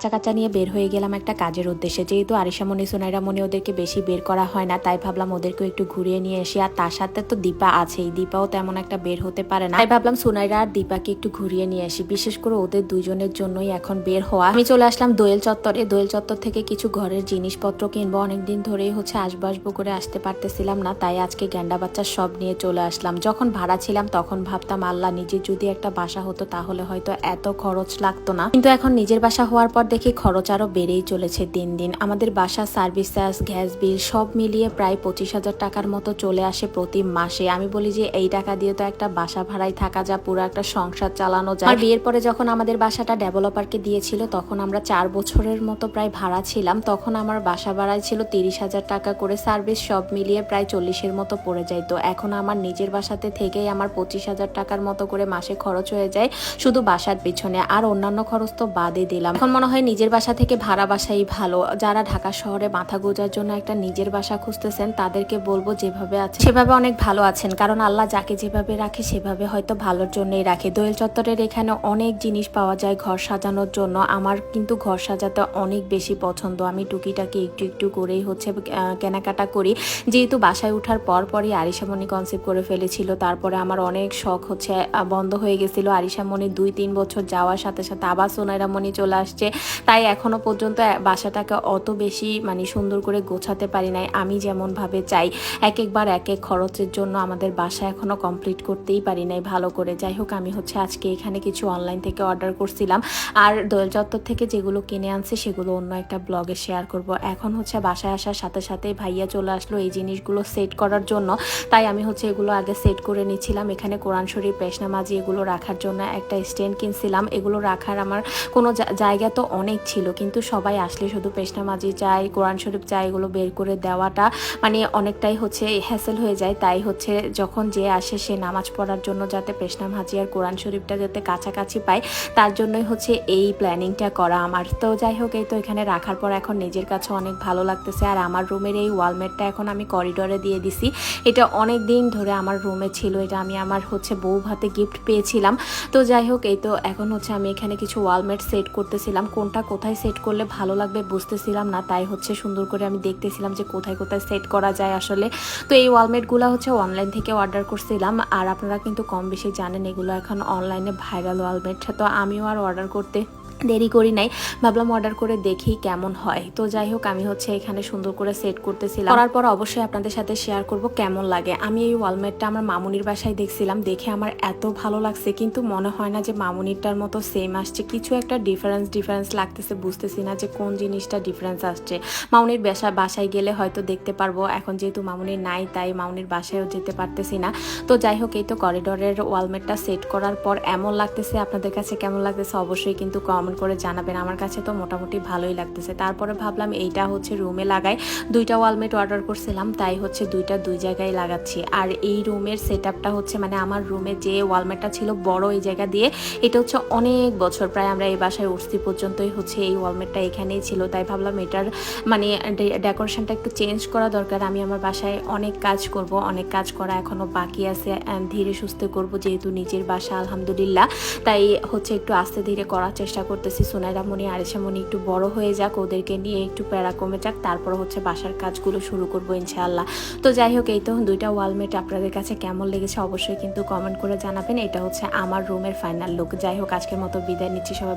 বাচ্চা কাচ্চা নিয়ে বের হয়ে গেলাম একটা কাজের উদ্দেশ্যে। যেহেতু আরিসামণি সোনাইরা মনি ওদেরকে বেশি বের করা হয় না, তাই ভাবলাম ওদেরকেও একটু ঘুরিয়ে নিয়ে এসি আর তার সাথে তো দীপা আছেই, দীপাও তেমন একটা বের হতে পারে না। তাই ভাবলাম সোনাইরা আর দীপাকে একটু ঘুরিয়ে নিয়ে আসি। বিশেষ করে ওদের দুজনের জন্যই এখন বের হওয়া। আমি চলে আসলাম দোয়েল চত্বরে। দোয়েল চত্বর থেকে কিছু ঘরের জিনিসপত্র কিনবো। অনেকদিন ধরেই হচ্ছে আসব আসব করে আসতে পারতেছিলাম না, তাই আজকে গ্যান্ডা বাচ্চা সব নিয়ে চলে আসলাম। যখন ভাড়া ছিলাম তখন ভাবতাম, আল্লাহ নিজের যদি একটা বাসা হতো তাহলে হয়তো এত খরচ লাগতো না। কিন্তু এখন নিজের বাসা হওয়ার পর দেখি খরচ আরও বেড়েই চলেছে দিন দিন। আমাদের বাসা সার্ভিস চার্জ গ্যাস বিল সব মিলিয়ে প্রায় পঁচিশ হাজার টাকার মতো চলে আসে প্রতি মাসে। আমি বলি যে এই টাকা দিয়ে তো একটা বাসা ভাড়ায় থাকা যা পুরো একটা সংসার চালানো যায়। আর বিয়ের পরে যখন আমাদের বাসাটা ডেভেলপারকে দিয়েছিল তখন আমরা চার বছরের মতো প্রায় ভাড়া ছিলাম। তখন আমার বাসা ভাড়ায় ছিল তিরিশ হাজার টাকা করে সার্ভিস সব মিলিয়ে প্রায় চল্লিশের মতো পড়ে যায়। তো এখন আমার নিজের বাসাতে থেকেই আমার পঁচিশ হাজার টাকার মতো করে মাসে খরচ হয়ে যায় শুধু বাসার পিছনে। আর অন্যান্য খরচ তো বাদে দিলাম। এখন মনে হয় নিজের বাসা থেকে ভাড়া বাসাই ভালো। যারা ঢাকা শহরে মাথা গোজার জন্য একটা নিজের বাসা খুঁজতেছেন, তাদেরকে বলব যেভাবে আছে, সেভাবে অনেক ভালো আছেন। কারণ আল্লাহ যাকে যেভাবে রাখে, সেভাবে হয়তো ভালোর জন্যই রাখে। দোয়েল চত্বরের এখানে অনেক জিনিস পাওয়া যায় ঘর সাজানোর জন্য। আমার কিন্তু ঘর সাজাতে অনেক বেশি পছন্দ। আমি টুকিটাকি একটু একটু করেই হচ্ছে কেনাকাটা করি। যেহেতু বাসায় ওঠার পর পরই আরিসামণি কনসেপ্ট করে ফেলেছিল, তারপরে আমার অনেক শখ হচ্ছে বন্ধ হয়ে গেছিল। আরিসামণি দুই তিন বছর যাওয়ার সাথে সাথে আবার সোনাইরামণি চলে আসছে। তাই এখনও পর্যন্ত বাসাটাকে অত বেশি মানে সুন্দর করে গোছাতে পারি নাই। আমি যেমন ভাবে চাই এক একবার এক এক খরচের জন্য আমাদের বাসা এখনও কমপ্লিট করতেই পারি নাই ভালো করে। যাই হোক, আমি হচ্ছে আজকে এখানে কিছু অনলাইন থেকে অর্ডার করছিলাম। আর দোয়েল চত্বর থেকে যেগুলো কিনে আনছে, সেগুলো অন্য একটা ব্লগে শেয়ার করব। এখন হচ্ছে বাসায় আসার সাথে সাথে ভাইয়া চলে আসলো এই জিনিসগুলো সেট করার জন্য। তাই আমি হচ্ছে এগুলো আগে সেট করে নিচ্ছিলাম এখানে কোরআন শরীফ পেশনা মাঝি এগুলো রাখার জন্য একটা স্ট্যান্ড কিনছিলাম। এগুলো রাখার আমার কোনো জায়গা তো অনেক ছিল, কিন্তু সবাই আসলে শুধু পেশনা মাঝি চাই, কোরআন শরীফ চাই, এগুলো বের করে দেওয়াটা মানে অনেকটাই হচ্ছে হ্যাসেল হয়ে যায়। তাই হচ্ছে যখন যে আসে সে নামাজ পড়ার জন্য যাতে পেশনা মাঝি আর কোরআন শরীফটা যাতে কাছাকাছি পায়, তার জন্যই হচ্ছে এই প্ল্যানিংটা করা আমার। তো যাই হোক, এই তো এখানে রাখার পর এখন নিজের কাছে অনেক ভালো লাগতেছে। আর আমার রুমের এই ওয়ালমেটটা এখন আমি করিডোরে দিয়ে দিছি। এটা অনেক দিন ধরে আমার রুমে ছিল, এটা আমি আমার হচ্ছে বউ ভাতে গিফট পেয়েছিলাম। তো যাই হোক, এই তো এখন হচ্ছে আমি এখানে কিছু ওয়ালমেট সেট করতেছিলাম। কোনটা কোথায় সেট করলে ভালো লাগবে বুঝতেছিলাম না। তাই হচ্ছে সুন্দর করে আমি দেখতেছিলাম যে কোথায় কোথায় সেট করা যায় আসলে। তো এই ওয়ালমেটগুলো হচ্ছে অনলাইন থেকে অর্ডার করছিলাম। আর আপনারা কিন্তু কম বেশি জানেন এগুলো এখন অনলাইনে ভাইরাল ওয়ালমেট তো আমিও আর অর্ডার করতে দেরি করি নাই। ভাবলাম অর্ডার করে দেখি কেমন হয়। তো যাই হোক, আমি হচ্ছে এখানে সুন্দর করে সেট করতেছিলাম। করার পর অবশ্যই আপনাদের সাথে শেয়ার করব কেমন লাগে। আমি এই ওয়ালমেটটা আমার মামুনির বাসায় দেখছিলাম, দেখে আমার এত ভালো লাগছে। কিন্তু মনে হয় না যে মামুনিরটার মতো সেম আসছে। কিছু একটা ডিফারেন্স ডিফারেন্স লাগতেছে, বুঝতেছি না যে কোন জিনিসটা ডিফারেন্স আসছে। মামুনির বাসা বাসায় গেলে হয়তো দেখতে পারব। এখন যেহেতু মামুনির নাই, তাই মামুনির বাসায়ও যেতে পারতেছি না। তো যাই হোক, এই তো করিডোরের ওয়ালমেটটা সেট করার পর এমন লাগতেছে, আপনাদের কাছে কেমন লাগতেছে অবশ্যই কিন্তু কমেন্ট করে জানাবেন? আমার কাছে তো মোটামুটি ভালোই লাগতেছে। তারপরে ভাবলাম এইটা হচ্ছে রুমে লাগাই। দুইটা ওয়ালমেট অর্ডার করছিলাম, তাই হচ্ছে দুইটা দুই জায়গায় লাগাচ্ছি। আর এই রুমের সেট হচ্ছে মানে আমার রুমে যে ওয়ালমেটটা ছিল বড় এই জায়গা দিয়ে, এটা হচ্ছে অনেক বছর, প্রায় আমরা এই বাসায় উঠছি পর্যন্তই হচ্ছে এই ওয়ালমেটটা এখানেই ছিল। তাই ভাবলাম এটার মানে ডেকোরেশনটা একটু চেঞ্জ করা দরকার। আমি আমার বাসায় অনেক কাজ করব, অনেক কাজ করা এখনও বাকি আছে। ধীরে সুস্থে করব যেহেতু নিজের বাসা, আলহামদুলিল্লাহ। তাই হচ্ছে একটু আস্তে ধীরে করার চেষ্টা করতেছি সোনাইরামণি আরিসামণি একটু বড় হয়ে যাক, ওদেরকে নিয়ে একটু প্যারা কমে যাক, তারপর হচ্ছে বাসার কাজগুলো শুরু করব ইনশাআল্লাহ। তো যাই হোক, এই তো দুইটা ওয়ালমেট আপনাদের কাছে কেমন লেগেছে অবশ্যই কিন্তু কমেন্ট করে জানাবেন। এটা হচ্ছে আমার রুমের ফাইনাল লুক যাই হোক, আজকের মতো বিদায় নিচ্ছি, সবাই